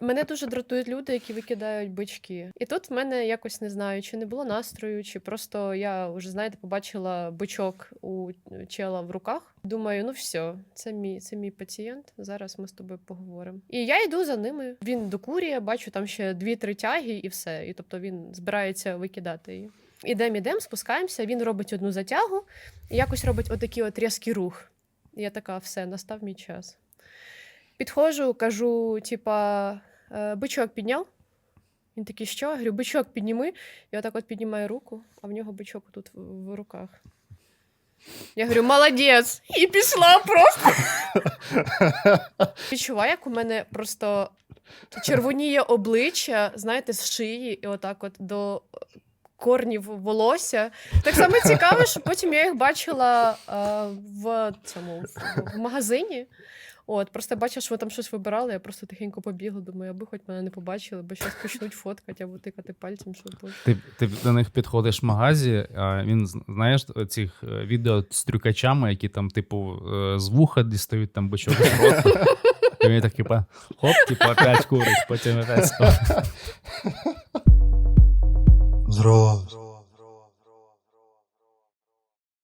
Мене дуже дратують люди, які викидають бички. І тут в мене якось не знаю, чи не було настрою, чи просто я вже знаєте, побачила бичок у чела в руках. Думаю, ну все, це мій, це мій пацієнт. Зараз ми з тобою поговоримо. І я йду за ними. Він докурює, бачу там ще дві-три тяги, і все. І тобто він збирається викидати її. Ідемо, ідемо, спускаємося. Він робить одну затягу і якось робить отакий от різкий рух. Я така, все, настав мій час. Підходжу, кажу, типа, «Е, бичок підняв. Він такий, що? Я говорю, бичок підніми. Я отак от піднімаю руку, а в нього бичок тут в руках. Я говорю, молодець! І пішла просто. Відчуваю, як у мене просто червоніє обличчя, знаєте, з шиї, і отак от до корнів волосся. Так само цікаво, що потім я їх бачила е, в цьому в, в магазині. От, просто я бачила, що ви там щось вибирали, я просто тихенько побігла, думаю, аби хоч мене не побачили, бо зараз почнуть фоткати або тикати пальцем, що боже. Ти, ти до них підходиш в магазі, а він знаєш цих е, відео з трюкачами, які там, типу, е, з вуха дістають там бичок з рота. І він так, типа, хоп, типу, опять курить, потім опять стоп.